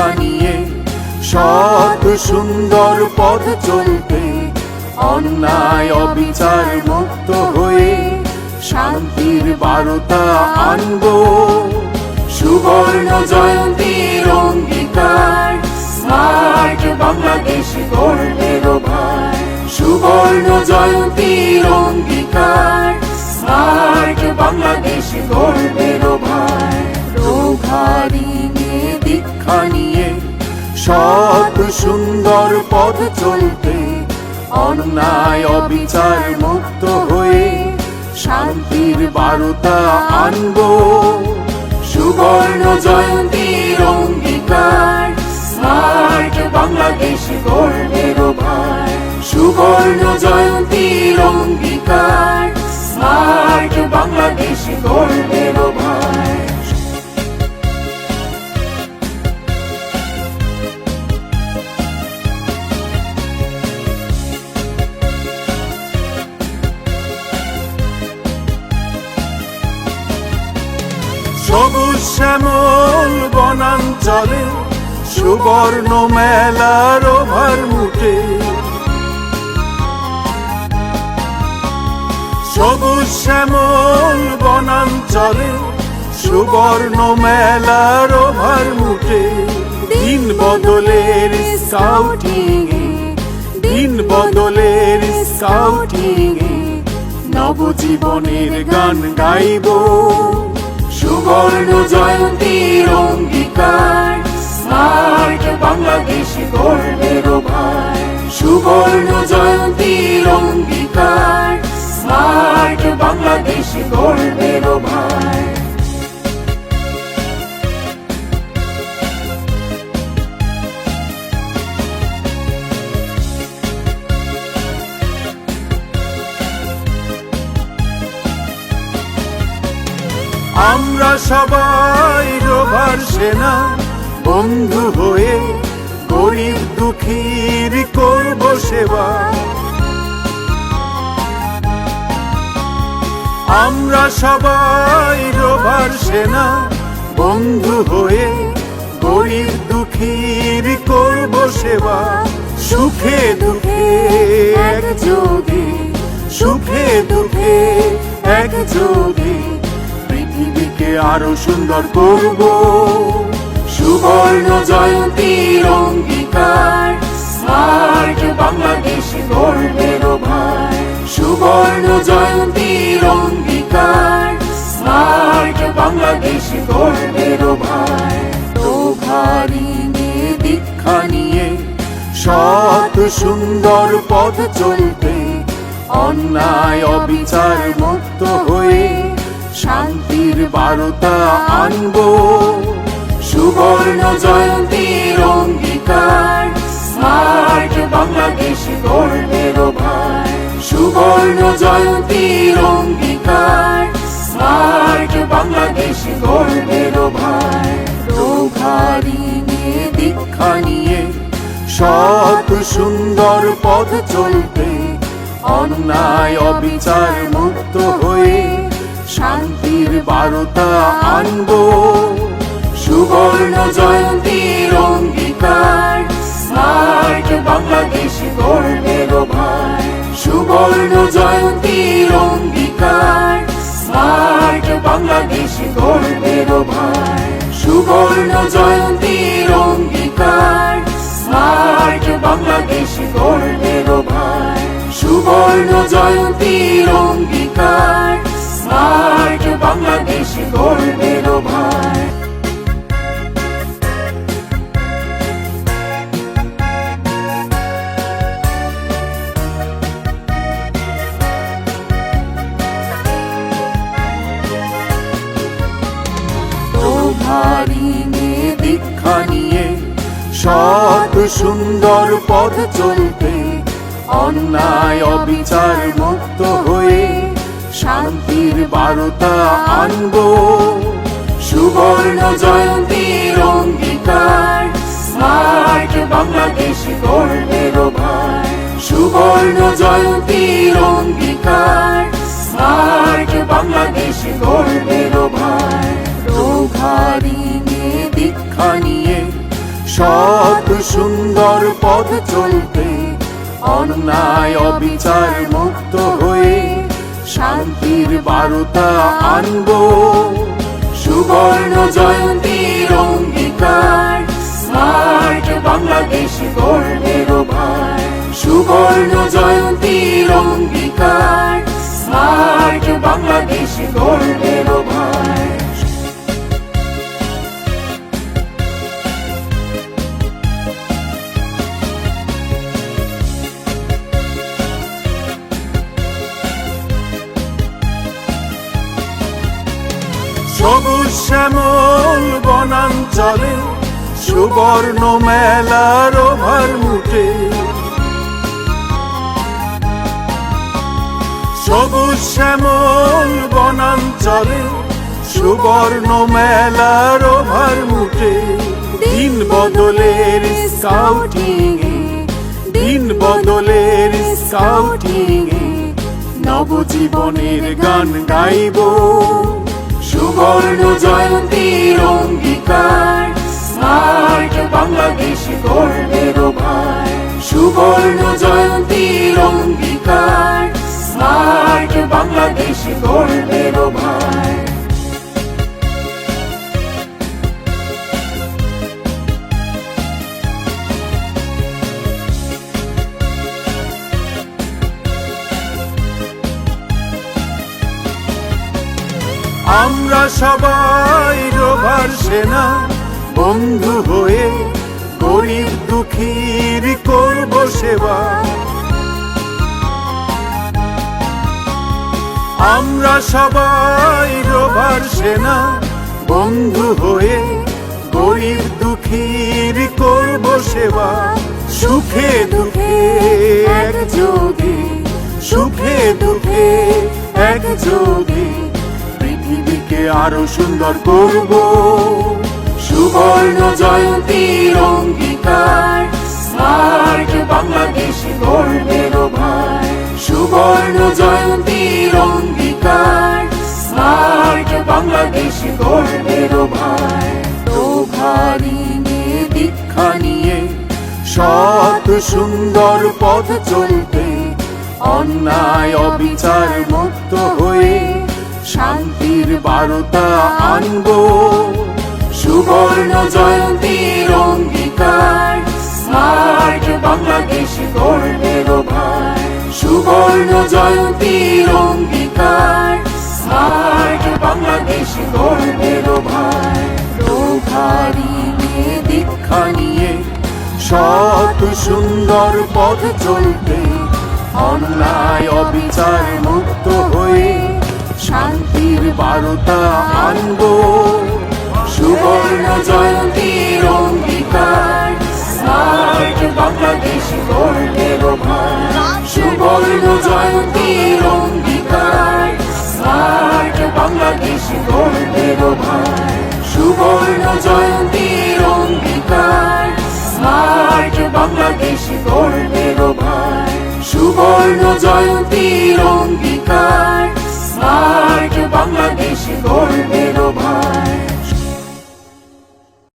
দীক্ষা সৎ সুন্দর পথ চলতে, অন্যায় অবিচার মুক্ত হয়ে শান্তির বারতা আনব। সুবর্ণ জয়ন্তীর অঙ্গীকার, স্মার্ট বাংলাদেশ গড়বে ভাই সুবর্ণ জয়ন্তীর অঙ্গীকার, স্মার্ট বাংলাদেশ রোঘারিনে দীক্ষা নিয়ে সৎ সুন্দর পথ চলতে, অন্যায়, অবিচার মুক্ত হয়ে শান্তির বারতা আনব। সুবর্ণ জয়ন্তীর অঙ্গীকার, স্মার্ট বাংলাদেশ গর্বের ভাই সুবর্ণ জয়ন্তীর শ্যামল বনাঞ্চলে সুবর্ণ মেলার ওভার মুটে। সবুজ শ্যামল বনাঞ্চলে সুবর্ণ মেলার ওভার মুটে। দিন বদলের স্কাউটিং দিন বদলের স্কাউটিং নবজীবনের গান গাইবো। সুবর্ণ জয়ন্তীর অঙ্গীকার স্মার্ট বাংলাদেশ গর্বের ভাই সুবর্ণ জয়ন্তীর অঙ্গীকার স্মার্ট বাংলাদেশ গর্বের ভাই সবাই রোভার সেনা, বন্ধু হয়ে গরিব দুঃখীর করব সেবা। আমরা সবাই রোভার সেনা, বন্ধু হয়ে গরিব দুঃখীর করব সেবা। সুখে দুঃখে একযোগে সুখে দুঃখে একযোগে পৃথিবীকে আরও সুন্দর করব। সুবর্ণ জয়ন্তীর অঙ্গীকার। স্মার্ট বাংলাদেশ গড়বে ভাই সুবর্ণ জয়ন্তীর অঙ্গীকার। স্মার্ট বাংলাদেশ গড়বে ভাই রোঘারিনে দীক্ষা নিয়ে সৎ সুন্দর পথ চলতে, অন্যায় অবিচার মুক্ত হয়ে শান্তির বার্তা আনব। সুবর্ণ জয়ন্তীর অঙ্গীকার। স্মার্ট বাংলাদেশ গড়বে ভাই সুবর্ণ জয়ন্তীর অঙ্গীকার। স্মার্ট বাংলাদেশ গড়বে ভাই রোঘারিনে দীক্ষা নিয়ে সুন্দর পথ চলতে অন্যায় অবিচার শান্তির বার্তা আনব। সুবর্ণ জয়ন্তীর অঙ্গীকার, স্মার্ট বাংলাদেশ গড়বে ভাই সুবর্ণ জয়ন্তীর অঙ্গীকার, স্মার্ট বাংলাদেশ গড়বে ভাই সুবর্ণ জয়ন্তীর অঙ্গীকার, স্মার্ট বাংলাদেশ গড়বে ভাই সুবর্ণ জয়ন্তীর অঙ্গীকার স্মার্ট বাংলাদেশ গড়বে ভাই দীক্ষা নিয়ে সৎ সুন্দর পথ চলতে অন্যায় অবিচার মুক্ত হয়ে শান্তির বার্তা আনব। সুবর্ণ জয়ন্তীর অঙ্গীকার, স্মার্ট বাংলাদেশ ভাই সুবর্ণ জয়ন্তীর অঙ্গীকার, স্মার্ট বাংলাদেশ গড়বে ভাই নিয়ে সৎ সুন্দর পথ চলতে অন্যায়, অবিচার, মুক্ত শান্তির বারতা আনব। সুবর্ণ জয়ন্তীর অঙ্গীকার স্মার্ট বাংলাদেশ গর্বের ভার সুবর্ণ জয়ন্তীর অঙ্গীকার সবুজ শ্যামল বনাঞ্চলে, সুবর্ণ মেলার ওভার মুটে। সবুজ শ্যামল বনাঞ্চলে, সুবর্ণ মেলার ওভার মুটে। দিন বদলের স্কাউটিং দিন বদলের স্কাউটিং নবজীবনের গান গাইবো। সুবর্ণ জয়ন্তীর অঙ্গীকার। স্মার্ট বাংলাদেশ গর্বের ভার সুবর্ণ জয়ন্তীর অঙ্গীকার। স্মার্ট বাংলাদেশ গর্বের ভার আমরা সবাই রোভার সেনা, বন্ধু হয়ে গরিব দুঃখীর করব সেবা। আমরা সবাই রোভার সেনা, বন্ধু হয়ে গরিব দুঃখীর করব সেবা। সুখে দুঃখে একযোগে সুখে দুঃখে একযোগে পৃথিবীকে আরও সুন্দর করব। সুবর্ণ জয়ন্তীর অঙ্গীকার স্মার্ট বাংলাদেশ গর্বের ভাই সুবর্ণ জয়ন্তীর অঙ্গীকার স্মার্ট বাংলাদেশ গর্বের ভার প্রভারী নিয়ে দীক্ষা নিয়ে সৎ সুন্দর পথ চলতে অন্যায় অবিচার মুক্ত হয়ে শান্তির বার্তা আনব সুবর্ণ জয়ন্তীর অঙ্গীকার। স্মার্ট বাংলাদেশ গর্বের ভার সুবর্ণ জয়ন্তীর অঙ্গীকার। স্মার্ট বাংলাদেশ গর্বের নিয়ে দীক্ষা নিয়ে সৎ সুন্দর পথ চলতে অন্যায়, অবিচার, মুক্ত শান্তির বার্তা আনব। সুবর্ণ জয়ন্তীর অঙ্গীকার। স্মার্ট বাংলাদেশ গর্বের সুবর্ণ জয়ন্তীর অঙ্গীকার। স্মার্ট বাংলাদেশ গর্বের সুবর্ণ জয়ন্তীর অঙ্গীকার। স্মার্ট বাংলাদেশ গর্বের সুবর্ণ জয়ন্তীর অঙ্গীকার। স্মার্ট বাংলাদেশ গর্বের ভাই